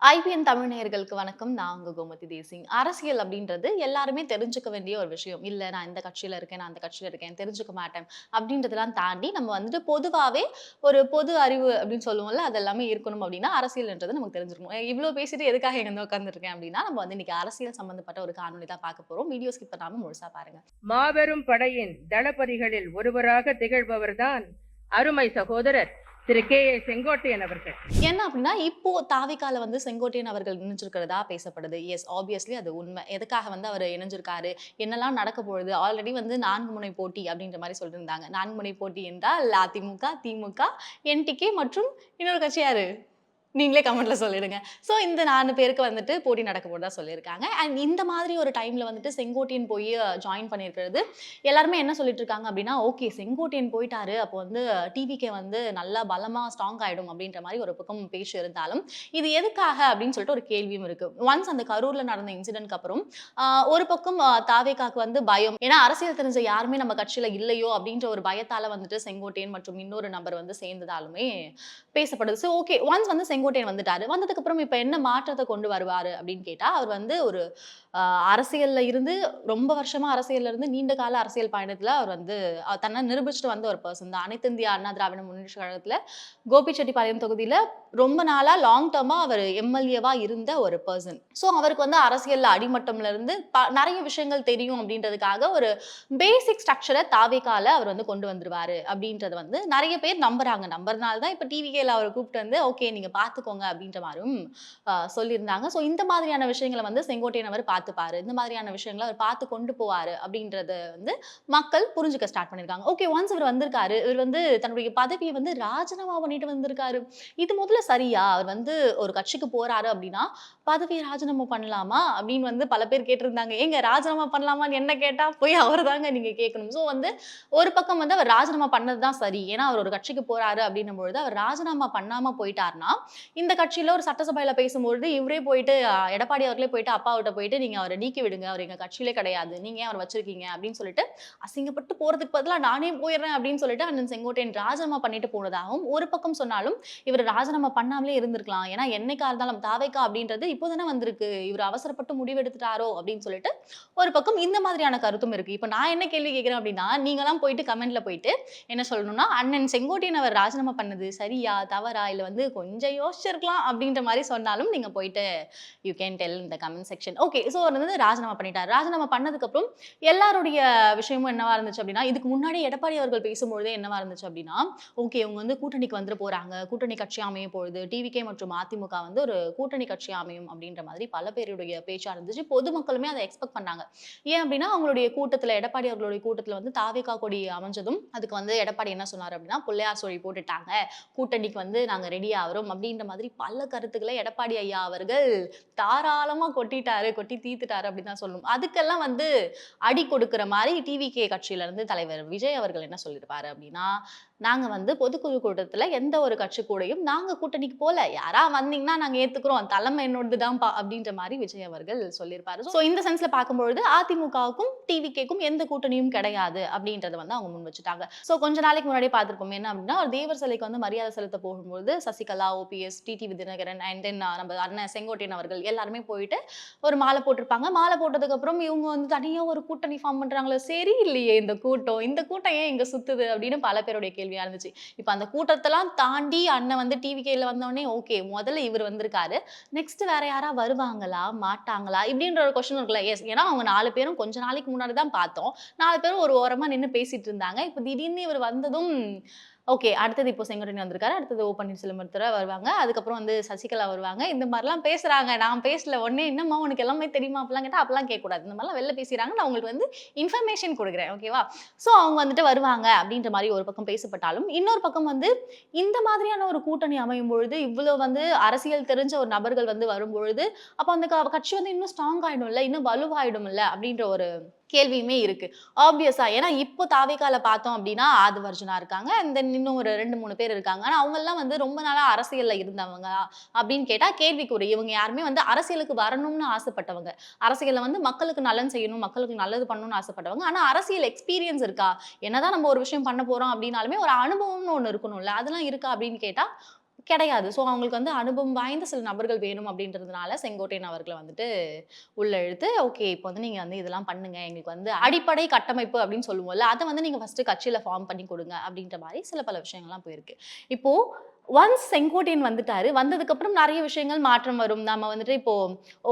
IBN Tamil நேயர்களுக்கு வணக்கம். நான் உங்க கோமதி தேசிங். அரசியல் அப்படின்றது எல்லாருமே தெரிஞ்சுக்க வேண்டிய ஒரு விஷயம். இல்ல நான் இந்த கட்சியில இருக்கேன் நான் அந்த கட்சியில இருக்கேன் தெரிஞ்சுக்க மாட்டேன் அப்படின்றதெல்லாம் தாண்டி நம்ம வந்துட்டு பொதுவாவே ஒரு பொது அறிவு அப்படின்னு சொல்லுவோம்ல அது எல்லாமே இருக்கணும் அப்படின்னா அரசியல்ன்றது நமக்கு தெரிஞ்சிருக்கணும். அஹ் இவ்வளவு பேசிட்டு எதுக்காக எங்க உட்காந்துருக்கேன் அப்படின்னா நம்ம வந்து இன்னைக்கு அரசியல் சம்பந்தப்பட்ட ஒரு காணொலி தான் பார்க்க போறோம். வீடியோ ஸ்கிப் பண்ணாம முழுசா பாருங்க. மாபெரும் படையின் தளபதிகளில் ஒருவராக திகழ்பவர் தான் அருமை சகோதரர். திரு கே ஏ செங்கோட்டையன் அவர்கள். என்ன அப்படின்னா இப்போ தாவிக்கால வந்து செங்கோட்டையன் அவர்கள் இணைஞ்சிருக்கிறதா பேசப்படுது. எஸ் ஆப்வியஸ்லி அது உண்மை. எதுக்காக வந்து அவர் இணைஞ்சிருக்காரு? என்னெல்லாம் நடக்க போகுது? ஆல்ரெடி வந்து நான்கு முனை போட்டி அப்படின்ற மாதிரி சொல்லியிருந்தாங்க. நான்கு முனை போட்டி என்றால் அதிமுக திமுக என்டிகே மற்றும் இன்னொரு கட்சியாரு நீங்களே கமெண்ட்ல சொல்லிடுங்க. ஸோ இந்த நாலு பேருக்கு வந்துட்டு போட்டி நடக்க போறதா சொல்லியிருக்காங்க. அண்ட் இந்த மாதிரி ஒரு டைம்ல வந்துட்டு செங்கோட்டையன் போய் ஜாயின் பண்ணியிருக்கிறது. எல்லாருமே என்ன சொல்லிட்டு இருக்காங்க அப்படின்னா ஓகே செங்கோட்டையன் போயிட்டாரு. அப்போ வந்து டிவிக்கே வந்து நல்லா பலமா ஸ்ட்ராங் ஆயிடும். அப்படின்ற மாதிரி ஒரு பக்கம் பேச்சு இருந்தாலும் இது எதுக்காக அப்படின்னு சொல்லிட்டு ஒரு கேள்வியும் இருக்கு. ஒன்ஸ் அந்த கரூர்ல நடந்த இன்சிடென்ட்க்கு அப்புறம் ஒரு பக்கம் தாவேக்காக்கு தாவேகாக்கு வந்து பயம். ஏன்னா அரசியல் தெரிஞ்ச யாருமே நம்ம கட்சியில இல்லையோ அப்படின்ற ஒரு பயத்தால வந்துட்டு செங்கோட்டையன் மற்றும் இன்னொரு நபர் வந்து சேர்ந்ததாலுமே பேசப்படுது. ஸோ ஓகே ஒன்ஸ் வந்து செங்கோட்டையன் வந்துட்டாரு. வந்ததுக்கு அப்புறம் இப்போ என்ன மாற்றத்தை கொண்டு வருவாரு அப்படின்னு கேட்டா அவர் வந்து ஒரு அரசியல்ல இருந்து ரொம்ப வருஷமா அரசியல்ல இருந்து நீண்ட கால அரசியல் பயணத்துல அவர் வந்து தன்னை நிரூபிச்சுட்டு வந்த ஒரு பர்சன் தான். அனைத்து இந்திய அண்ணா திராவிட முன்னேற்ற கழகத்துல கோபிச்செட்டிப்பாளையம் தொகுதியில ரொம்ப நாளா லாங் டேர்மா அவர் எம்எல்ஏவா இருந்த ஒரு பர்சன் ஸோ அவருக்கு வந்து அரசியலில் அடிமட்டம்ல இருந்து ப- நிறைய விஷயங்கள் தெரியும் அப்படின்றதுக்காக ஒரு பேசிக் ஸ்ட்ரக்சரை தாவேக்கால அவர் வந்து கொண்டு வந்துருவாரு அப்படின்றது வந்து நிறைய பேர் நம்புறாங்க. நம்புறதுனால தான் இப்போ டிவிகேல அவரை கூப்பிட்டு வந்து ஓகே நீங்க பார்த்துக்கோங்க அப்படின்ற மாதிரியும் சொல்லியிருந்தாங்க. ஸோ இந்த மாதிரியான விஷயங்களை வந்து செங்கோட்டையன் அவர் பார்த்துப்பாரு. இந்த மாதிரியான விஷயங்களை அவர் பார்த்து கொண்டு போவாரு அப்படின்றத வந்து மக்கள் புரிஞ்சுக்க ஸ்டார்ட் பண்ணியிருக்காங்க. ஓகே ஒன்ஸ் இவர் வந்திருக்காரு இவர் வந்து தன்னுடைய பதவியை வந்து ராஜினாமா பண்ணிட்டு வந்திருக்காரு. இது முதல்ல சரியா? அவர் வந்து ஒரு கட்சிக்கு போறாரு அப்படின்னா பதவியை ராஜினாமா பண்ணலாமா அப்படின்னு வந்து பல பேர் கேட்டிருந்தாங்க. ஏங்க ராஜினாமா பண்ணலாமான்னு என்ன கேட்டா போய் அவர் தாங்க நீங்க கேட்கணும். ஸோ வந்து ஒரு பக்கம் வந்து அவர் ராஜினாமா பண்ணது தான் சரி. ஏன்னா அவர் ஒரு கட்சிக்கு போறாரு அப்படின்னும் பொழுது அவர் ராஜினாமா பண்ணாம போயிட்டாருன்னா இந்த கட்சியில ஒரு சட்டசபையில பேசும்பொழுது இவரே போயிட்டு எடப்பாடி அவர்களே போயிட்டு அப்பாவிட்ட போயிட்டு நீங்க அவரை நீக்கி விடுங்க. அவர் எங்க கட்சியிலே கிடையாது. நீங்க ஏன் அவர் வச்சிருக்கீங்க? அப்படின்னு சொல்லிட்டு அசிங்கப்பட்டு போறதுக்கு பதிலாக நானே போயிடுறேன் அப்படின்னு சொல்லிட்டு அண்ணன் செங்கோட்டையன் ராஜினாமா பண்ணிட்டு போனதாகவும் ஒரு பக்கம் சொன்னாலும் இவர் ராஜினாமா பண்ணாமலே இருந்திருக்கலாம். ஏன்னா என்னைக்கா இருந்தாலும் தாவைக்கா அப்படின்றது இப்போதானே வந்திருக்கு. இவர் அவசரப்பட்டு முடிவெடுத்துட்டாரோ அப்படின்னு சொல்லிட்டு ஒரு பக்கம் இந்த மாதிரியான கருத்தும் இருக்கு. இப்போ நான் என்ன கேள்வி கேட்கிறேன் அப்படின்னா நீங்களாம் போயிட்டு கமெண்ட்ல போயிட்டு என்ன சொல்லணும்னா அண்ணன் செங்கோட்டையன் அவர் ராஜினாமா பண்ணது சரியா தவறா? இல்ல வந்து கொஞ்சம் யோசிச்சிருக்கலாம் அப்படின்ற மாதிரி சொன்னாலும் நீங்க போயிட்டு யூ கேன் டெல் இந்த கமெண்ட் செக்ஷன் ஓகே ஸோ அவர் வந்து ராஜினாமா பண்ணிட்டார். ராஜினாமா பண்ணதுக்கு அப்புறம் எல்லாருடைய விஷயமும் என்னவா இருந்துச்சு அப்படின்னா இதுக்கு முன்னாடி எடப்பாடி அவர்கள் பேசும்பொழுதே என்னவா இருந்துச்சு அப்படின்னா ஓகே இவங்க வந்து கூட்டணிக்கு வந்துட்டு போறாங்க. கூட்டணி கட்சி அமைய பொழுது டிவிகே மற்றும் அதிமுக வந்து ஒரு கூட்டணி கட்சி அமையும் அப்படின்ற மாதிரி பல பேருடைய பேச்சா இருந்துச்சு. பொதுமக்களுமே அதை எக்ஸ்பெக்ட் பண்ணாங்க. ஏன் அப்படின்னா அவங்களுடைய கூட்டத்துல எடப்பாடி அவர்களுடைய கூட்டத்தில் வந்து தாவேகா கொடி அமைஞ்சதும் அதுக்கு வந்து எடப்பாடி என்ன சொன்னார் அப்படின்னா பிள்ளையார் சொல்லி போட்டுட்டாங்க. கூட்டணிக்கு வந்து நாங்க ரெடி ஆகிறோம் அப்படின்ற மாதிரி பல கருத்துக்களை எடப்பாடி ஐயா அவர்கள் தாராளமா கொட்டிட்டாரு கொட்டி தீத்துட்டாரு அப்படின்னு தான் சொல்லணும். அதுக்கெல்லாம் வந்து அடி கொடுக்கிற மாதிரி டிவிகே கட்சியில இருந்து தலைவர் விஜய் அவர்கள் என்ன சொல்லியிருப்பாரு அப்படின்னா நாங்கள் வந்து பொதுக்குழு கூட்டத்தில் எந்த ஒரு கட்சி கூடையும் நாங்கள் கூட்டணிக்கு போல. யாரா வந்தீங்கன்னா நாங்கள் ஏற்றுக்குறோம் தலைமை என்னோடதுதான்ப்பா அப்படின்ற மாதிரி விஜய் அவர்கள் சொல்லியிருப்பாரு. ஸோ இந்த சென்ஸில் பார்க்கும்பொழுது அதிமுகவுக்கும் டிவிகேக்கும் எந்த கூட்டணியும் கிடையாது அப்படின்றத வந்து அவங்க முன் வச்சுட்டாங்க. ஸோ கொஞ்ச நாளைக்கு முன்னாடி பார்த்துருப்போம் என்ன அப்படின்னா ஒரு தேவர் சிலைக்கு வந்து மரியாதை செலுத்த போகும்போது Sasikala OPS TTV Dhinakaran and then நம்ம அண்ணன் செங்கோட்டையன் அவர்கள் எல்லாருமே போயிட்டு ஒரு மாலை போட்டிருப்பாங்க. மாலை போட்டதுக்கப்புறம் இவங்க வந்து தனியாக ஒரு கூட்டணி ஃபார்ம் பண்ணுறாங்களோ சரி இல்லையே இந்த கூட்டம் இந்த கூட்டம் ஏன் இங்கே சுத்துது அப்படின்னு பல பேருடைய கேள்வி கேள்வியா இருந்துச்சு இப்போ அந்த கூட்டத்தெல்லாம் தாண்டி அண்ணன் வந்து டிவி கேல வந்தோடனே ஓகே முதல்ல இவர் வந்திருக்காரு. நெக்ஸ்ட் வேற யாரா வருவாங்களா? மாட்டாங்களா? இப்படின்ற ஒரு கொஸ்டின் இருக்குல்ல. எஸ் ஏன்னா அவங்க நாலு பேரும் கொஞ்ச நாளைக்கு முன்னாடி தான் பார்த்தோம். நாலு பேரும் ஒரு ஓரமா நின்று பேசிட்டு இருந்தாங்க. இப்போ திடீர்னு இவர் வந்ததும் ஓகே அடுத்தது இப்போ செங்கோட்டையன் வந்திருக்காரு அடுத்தது ஓ பன்னீர்செல்வம் வருவாங்க. அதுக்கப்புறம் வந்து சசிகலா வருவாங்க. இந்த மாதிரிலாம் பேசுகிறாங்க நான் பேசல உடனே என்னம்மா உனக்கு எல்லாமே தெரியுமா? அப்படிலாம் கேட்டால் அப்பெல்லாம் கேட்கக்கூடாது. இந்த மாதிரிலாம் வெளில பேசுகிறாங்க நான் உங்களுக்கு வந்து இன்ஃபர்மேஷன் கொடுக்குறேன் ஓகேவா ஸோ அவங்க வந்துட்டு வருவாங்க அப்படின்ற மாதிரி ஒரு பக்கம் பேசப்பட்டாலும் இன்னொரு பக்கம் வந்து இந்த மாதிரியான ஒரு கூட்டணி அமையும் பொழுது இவ்வளோ வந்து அரசியல் தெரிஞ்ச ஒரு நபர்கள் வந்து வரும்பொழுது அப்போ அந்த கட்சி வந்து இன்னும் ஸ்ட்ராங் இல்லை இன்னும் வலுவாயிடும்ல அப்படின்ற ஒரு கேள்வியுமே இருக்கு. ஆப்வியஸா ஏன்னா இப்போ தாவேக்கால பார்த்தோம் அப்படின்னா ஆதிவர்ஜனா இருக்காங்க. And then இன்னும் ஒரு ரெண்டு மூணு பேர் இருக்காங்க. ஆனால் அவங்க எல்லாம் வந்து ரொம்ப நாளா அரசியல்ல இருந்தவங்க அப்படின்னு கேட்டா கேள்விக்குறி. இவங்க யாருமே வந்து அரசியலுக்கு வரணும்னு ஆசைப்பட்டவங்க. அரசியல்ல வந்து மக்களுக்கு நலன் செய்யணும் மக்களுக்கு நல்லது பண்ணணும்னு ஆசைப்பட்டவங்க. ஆனா அரசியல் எக்ஸ்பீரியன்ஸ் இருக்கா? என்னதான் நம்ம ஒரு விஷயம் பண்ண போறோம் அப்படின்னாலுமே ஒரு அனுபவம்னு ஒன்று இருக்கணும்ல. அதெல்லாம் இருக்கா அப்படின்னு கேட்டா கிடையாது. ஸோ அவங்களுக்கு வந்து அனுபவம் வாய்ந்த சில நபர்கள் வேணும் அப்படின்றதுனால செங்கோட்டையன் அவர்களை வந்துட்டு உள்ள இழுத்து ஓகே இப்போ வந்து நீங்கள் வந்து இதெல்லாம் பண்ணுங்க. எங்களுக்கு வந்து அடிப்படை கட்டமைப்பு அப்படின்னு சொல்லுவோம்ல அதை வந்து நீங்கள் ஃபஸ்ட்டு கட்சியில் ஃபார்ம் பண்ணி கொடுங்க அப்படின்ற மாதிரி சில பல விஷயங்கள்லாம் போயிருக்கு. இப்போது ஒன்ஸ் செங்கோட்டையன் வந்துட்டாரு வந்ததுக்கப்புறம் நிறைய விஷயங்கள் மாற்றம் வரும். நம்ம வந்துட்டு இப்போ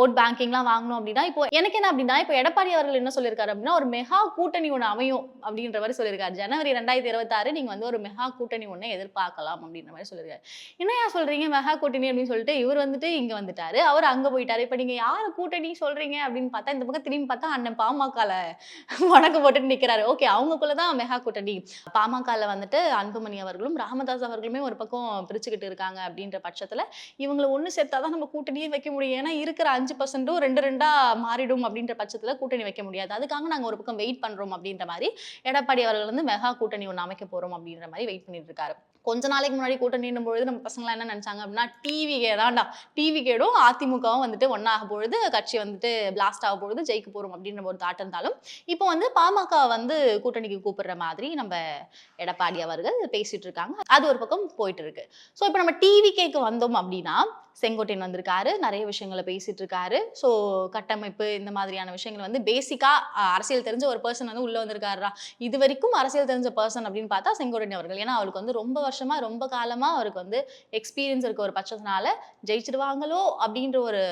ஓட் பேங்கிங்லாம் வாங்கணும் அப்படின்னா இப்போ எனக்கு என்ன அப்படின்னா இப்போ எடப்பாடி அவர்கள் என்ன சொல்லியிருக்காரு அப்படின்னா ஒரு மெகா கூட்டணி ஒன்று அமையும் அப்படின்ற மாதிரி சொல்லியிருக்காரு. ஜனவரி ரெண்டாயிரத்தி இருபத்தாறு நீங்கள் வந்து ஒரு மெகா கூட்டணி ஒன்று எதிர்பார்க்கலாம் அப்படின்ற மாதிரி சொல்லியிருக்காரு. என்னையா சொல்கிறீங்க மெகா கூட்டணி அப்படின்னு சொல்லிட்டு இவர் வந்துட்டு இங்கே வந்துட்டாரு. அவர் அங்கே போயிட்டாரு. இப்போ நீங்கள் யார் கூட்டணி சொல்கிறீங்க அப்படின்னு பார்த்தா இந்த பக்கம் திரும்பி பார்த்தா அண்ணன் பாமகல வணக்கம் போட்டுட்டு நிற்கிறாரு ஓகே அவங்களுக்குள்ளதான் மெகா கூட்டணி. பாமகல வந்துட்டு அன்புமணி அவர்களும் ராமதாஸ் அவர்களுமே ஒரு பக்கம் பிரிச்சுக்கிட்டு இருக்காங்க அப்படின்ற பட்சத்துல இவங்களை ஒண்ணு சேர்த்தாதான் நம்ம கூட்டணியே வைக்க முடியும். ஏன்னா இருக்கிற அஞ்சு பர்சன்ட்டும் ரெண்டு ரெண்டா மாறிடும் அப்படின்ற பட்சத்தில் கூட்டணி வைக்க முடியாது. அதுக்காக நாங்கள் ஒரு பக்கம் வெயிட் பண்றோம் அப்படின்ற மாதிரி எடப்பாடி அவர்கள் வந்து மெகா கூட்டணி ஒன்று அமைக்க போறோம் அப்படின்ற மாதிரி வெயிட் பண்ணிட்டு இருக்காரு. கொஞ்ச நாளைக்கு முன்னாடி கூட்டணின்னும் பொழுது நம்ம பசங்களாம் என்ன நினைச்சாங்க அப்படின்னா டிவி கேடாண்டா டிவி கேடும் அதிமுகவும் வந்துட்டு ஒன்றாக பொழுது கட்சி வந்துட்டு பிளாஸ்ட் ஆக பொழுது ஜெயிக்க போகிறோம் அப்படின்ற ஒரு தாட் இருந்தாலும் இப்போ வந்து பாமக வந்து கூட்டணிக்கு கூப்பிடுற மாதிரி நம்ம எடப்பாடி அவர்கள் பேசிட்டு இருக்காங்க. அது ஒரு பக்கம் போயிட்டு இருக்கு. ஸோ இப்போ நம்ம டிவி கேக்கு வந்தோம் அப்படின்னா செங்கோட்டையன் வந்திருக்காரு நிறைய விஷயங்களை பேசிட்டு இருக்காரு. ஸோ கட்டமைப்பு இந்த மாதிரியான விஷயங்கள் வந்து பேசிக்கா அரசியல் தெரிஞ்ச ஒரு பர்சன் வந்து உள்ள வந்திருக்காருடா. இது வரைக்கும் அரசியல் தெரிஞ்ச பர்சன் அப்படின்னு பார்த்தா செங்கோட்டையன் அவர்கள். ஏன்னா அவருக்கு வந்து ரொம்ப வருஷம் ரொம்ப காலமா அவருக்கு வந்து எக்ஸ்பீரியன்ஸ் இருக்க ஒரு பட்சத்தினால ஜெயிச்சிடுவாங்களோ அப்படின்ற ஒரு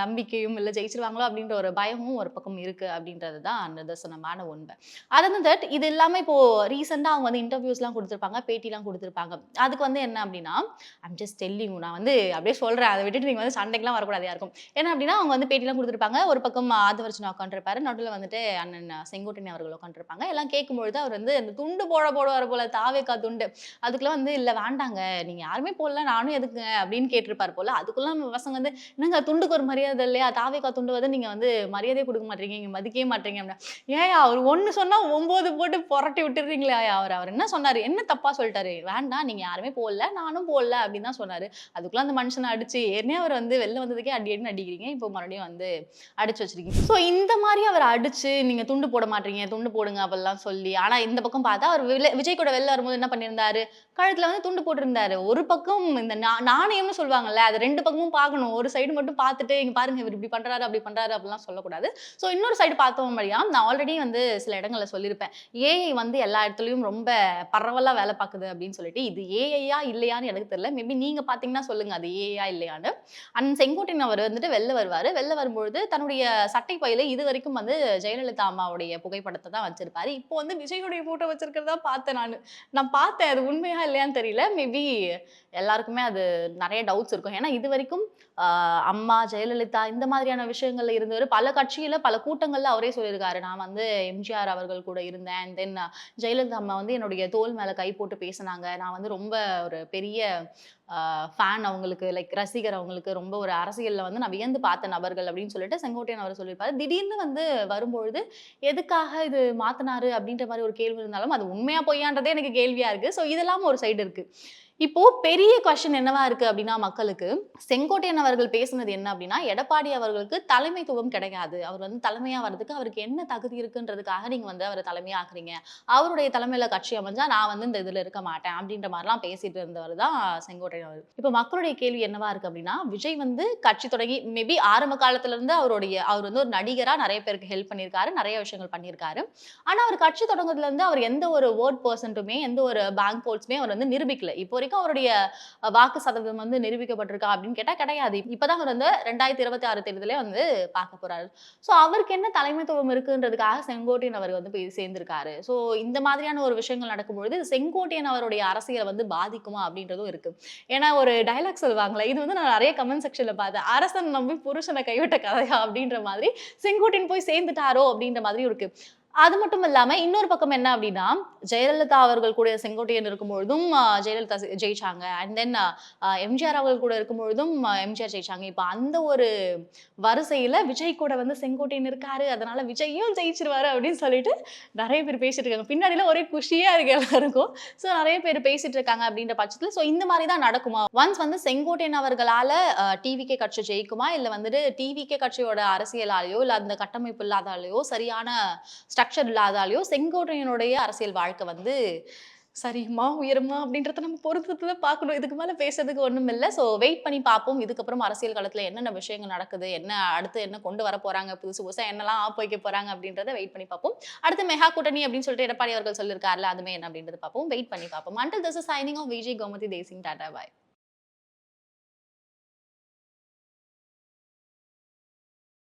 நம்பிக்கையும் இல்லை ஜெயிச்சிருவாங்களோ அப்படின்ற ஒரு பயமும் ஒரு பக்கம் இருக்கு அப்படின்றது தான் நிதர்சனமான உண்மை. அதர் தட் இது எல்லாமே இப்போ ரீசெண்டாக அவங்க வந்து இன்டர்வியூஸ்லாம் கொடுத்துருப்பாங்க பேட்டிலாம் கொடுத்துருப்பாங்க. அதுக்கு வந்து என்ன அப்படின்னா ஐம் ஜஸ்ட் டெல்லிங் நான் வந்து அப்படியே சொல்கிறேன் அதை விட்டுட்டு நீங்கள் வந்து சண்டைக்கெல்லாம் வரக்கூடாது யாருக்கும். என்ன அப்படின்னா அவங்க வந்து பேட்டிலாம் கொடுத்துருப்பாங்க. ஒரு பக்கம் ஆதவர்ச்சனா உட்காந்துருப்பாரு நடுவில் வந்துட்டு அண்ணன் செங்கோட்டையன் அவர்கள் உட்காந்துருப்பாங்க எல்லாம் கேட்கும்பொழுது அவர் வந்து அந்த துண்டு போட போடுவார் போல தாவேக்கா துண்டு. அதுக்குலாம் வந்து இல்லை வேண்டாங்க. நீங்கள் யாருமே போடல. நானும் எதுக்குங்க? அப்படின்னு கேட்டிருப்பார் போல. அதுக்குள்ள நம்ம பசங்க வந்து என்னங்க துண்டு துண்டுக்கு ஒரு மரியாதை இல்லையா? தாவேக்கா துண்டு வந்து நீங்க வந்து மரியாதையே கொடுக்க மாட்டீங்க நீங்க மதிக்கவே மாட்டீங்க அப்படின்னா. ஏன் அவர் ஒன்னு சொன்னா ஒன்பது போட்டு புரட்டி விட்டுறீங்களா அவர் அவர் என்ன சொன்னாரு? என்ன தப்பா சொல்லிட்டாரு? வேண்டாம் நீங்க யாருமே போடல நானும் போடல அப்படின்னு தான் சொன்னாரு. அதுக்குள்ள அந்த மனுஷனை அடிச்சு ஏற்கனவே அவர் வந்து வெளில வந்ததுக்கே அடி அடின்னு அடிக்கிறீங்க. இப்போ மறுபடியும் வந்து அடிச்சு வச்சிருக்கீங்க. ஸோ இந்த மாதிரி அவர் அடிச்சு நீங்க துண்டு போட மாட்டீங்க துண்டு போடுங்க அப்படிலாம் சொல்லி ஆனா இந்த பக்கம் பார்த்தா அவர் விஜய் கூட வெளில வரும்போது என்ன பண்ணியிருந்தாரு? கழுத்துல வந்து துண்டு போட்டிருந்தாரு. ஒரு பக்கம் இந்த நா- நாணயம்னு சொல்லுவாங்கல்ல அது ரெண்டு பக்கமும் பார்க்கணும். ஒரு சைடு மட்டும் பார்த்து பார்த்துட்டு இங்கே பாருங்க இவர் இப்படி பண்ணுறாரு அப்படி பண்ணுறாரு அப்படிலாம் சொல்லக்கூடாது. ஸோ இன்னொரு சைடு பார்த்தோம் அப்படின்னா நான் ஆல்ரெடி வந்து சில இடங்களில் சொல்லியிருப்பேன். ஏஐ வந்து எல்லா இடத்துலையும் ரொம்ப பரவலாக வேலை பார்க்குது அப்படின்னு சொல்லிட்டு இது ஏஐயா இல்லையான்னு எனக்கு தெரியல. மேபி நீங்கள் பார்த்தீங்கன்னா சொல்லுங்க அது ஏஐயா இல்லையான்னு. அண்ட் செங்கோட்டையன் அவர் வந்துட்டு வெளில வருவார். வெளில வரும்பொழுது தன்னுடைய சட்டை பையில இது வரைக்கும் வந்து ஜெயலலிதா அம்மாவுடைய புகைப்படத்தை தான் வச்சிருப்பாரு. இப்போ வந்து விஜயுடைய ஃபோட்டோ வச்சிருக்கிறதா பார்த்தேன் நான். நான் பார்த்தேன் அது உண்மையா இல்லையான்னு தெரியல. மேபி எல்லாருக்குமே அது நிறைய டவுட்ஸ் இருக்கும். ஏன்னா இது வரைக்கும் அம்மா ஜெயலலிதா இந்த மாதிரியான விஷயங்கள்ல இருந்தவர் பல கட்சியில பல கூட்டங்கள்ல அவரே சொல்லியிருக்காரு. நான் வந்து எம்ஜிஆர் அவர்கள் கூட இருந்தேன். தென் ஜெயலலிதா அம்மா வந்து என்னுடைய தோல் மேல கை போட்டு பேசினாங்க. நான் வந்து ரொம்ப ஒரு பெரிய ஃபேன் அவங்களுக்கு லைக் ரசிகர் அவங்களுக்கு ரொம்ப ஒரு அரசியலில் வந்து நான் வியந்து பார்த்த நபர்கள் அப்படின்னு சொல்லிட்டு செங்கோட்டையன் அவர் சொல்லியிருப்பாரு. திடீர்னு வந்து வரும்பொழுது எதுக்காக இது மாத்தினாரு? அப்படின்ற மாதிரி ஒரு கேள்வி இருந்தாலும் அது உண்மையா பொய்யான்றதே எனக்கு கேள்வியா இருக்கு. ஸோ இதெல்லாம் ஒரு சைடு இருக்கு. இப்போ பெரிய கொஸ்டின் என்னவா இருக்கு அப்படின்னா மக்களுக்கு செங்கோட்டையன் அவர்கள் பேசுனது என்ன அப்படின்னா எடப்பாடி அவர்களுக்கு தலைமைத்துவம் கிடையாது. அவர் வந்து தலைமையா வர்றதுக்கு அவருக்கு என்ன தகுதி இருக்குன்றதுக்காக நீங்க வந்து அவரை தலைமையாக்குறீங்க. அவருடைய தலைமையில கட்சி அமைஞ்சா நான் வந்து இந்த இதுல இருக்க மாட்டேன் அப்படின்ற மாதிரிலாம் பேசிட்டு இருந்தவர் தான் செங்கோட்டையன் அவர் இப்போ மக்களுடைய கேள்வி என்னவா இருக்கு அப்படின்னா விஜய் வந்து கட்சி தொடங்கி மேபி ஆரம்ப காலத்துல இருந்து அவருடைய அவர் வந்து ஒரு நடிகரா நிறைய பேருக்கு ஹெல்ப் பண்ணியிருக்காரு நிறைய விஷயங்கள் பண்ணியிருக்காரு. ஆனா அவர் கட்சி தொடங்குறதுல இருந்து அவர் எந்த ஒரு வேர்ட் பர்சன்ட்டுமே எந்த ஒரு பேங்க் போல்ஸுமே அவர் வந்து நிரூபிக்கல. இப்போ வரைக்கும் அவருடைய வாக்கு சதவீதம் வந்து நிரூபிக்கப்பட்டிருக்கா அப்படின்னு கேட்டா கிடையாது. இப்பதான் அவர் வந்து ரெண்டாயிரத்தி இருபத்தி ஆறு தேர்தலே வந்து பார்க்க போறாரு. ஸோ அவருக்கு என்ன தலைமைத்துவம் இருக்குன்றதுக்காக செங்கோட்டையன் அவர் வந்து போய் சேர்ந்திருக்காரு. ஸோ இந்த மாதிரியான ஒரு விஷயங்கள் நடக்கும்பொழுது செங்கோட்டையன் அவருடைய அரசியலை வந்து பாதிக்குமா அப்படின்றதும் இருக்கு. ஏன்னா ஒரு டைலாக் சொல்லுவாங்களே இது வந்து நான் நிறைய கமெண்ட் செக்ஷன்ல பார்த்தேன். அரசன் நம்பி புருஷனை கைவிட்ட கதையா அப்படின்ற மாதிரி செங்கோட்டையன் போய் சேர்ந்துட்டாரோ அப்படின்ற மாதிரி இருக்கு. அது மட்டும் இல்லாம இன்னொரு பக்கம் என்ன அப்படின்னா ஜெயலலிதா அவர்கள் கூட செங்கோட்டையன் இருக்கும்பொழுதும் ஜெயலலிதா ஜெயிச்சாங்க. அண்ட் தென் எம்ஜிஆர் அவர்கள் கூட இருக்கும்பொழுதும் பொழுதும் எம்ஜிஆர் ஜெயிச்சாங்க. இப்போ அந்த ஒரு வரிசையில விஜய் கூட வந்து செங்கோட்டையன் இருக்காரு. அதனால விஜயும் ஜெயிச்சிருவாரு அப்படின்னு சொல்லிட்டு நிறைய பேர் பேசிட்டு இருக்காங்க. பின்னாடியில ஒரே குஷியா இருக்கு எல்லாருக்கும். ஸோ நிறைய பேர் பேசிட்டு இருக்காங்க அப்படின்ற பட்சத்தில் ஸோ இந்த மாதிரி தான் நடக்குமா? ஒன்ஸ் வந்து செங்கோட்டையன் அவர்களால டிவிகே கட்சி ஜெயிக்குமா? இல்லை வந்துட்டு டிவிகே கட்சியோட அரசியலாலேயோ இல்லை அந்த கட்டமைப்பு இல்லாதாலேயோ சரியான ஸ்ட்ரக்சர் இல்லாதாலேயோ செங்கோட்டையனுடைய அரசியல் வாழ்க்கை வந்து சரிம்மா உயரமா அப்படின்றத நம்ம பொறுத்து பார்க்கணும். இதுக்கு மேலே பேசுறதுக்கு ஒன்றும் இல்லை. ஸோ வெயிட் பண்ணி பார்ப்போம். இதுக்கப்புறம் அரசியல் காலத்தில் என்னென்ன விஷயங்கள் நடக்குது என்ன அடுத்து என்ன கொண்டு வர போறாங்க புதுசு புதுசாக என்னெல்லாம் ஆப் வைக்க போறாங்க அப்படின்றத வெயிட் பண்ணி பார்ப்போம். அடுத்து மெகா கூட்டணி அப்படின்னு சொல்லிட்டு எடப்பாடி அவர்கள் சொல்லியிருக்காருல அதுமே என்ன அப்படின்றது பார்ப்போம். வெயிட் பண்ணி பார்ப்போம். Until this is signing off Vijay Gomathi Desing tata bye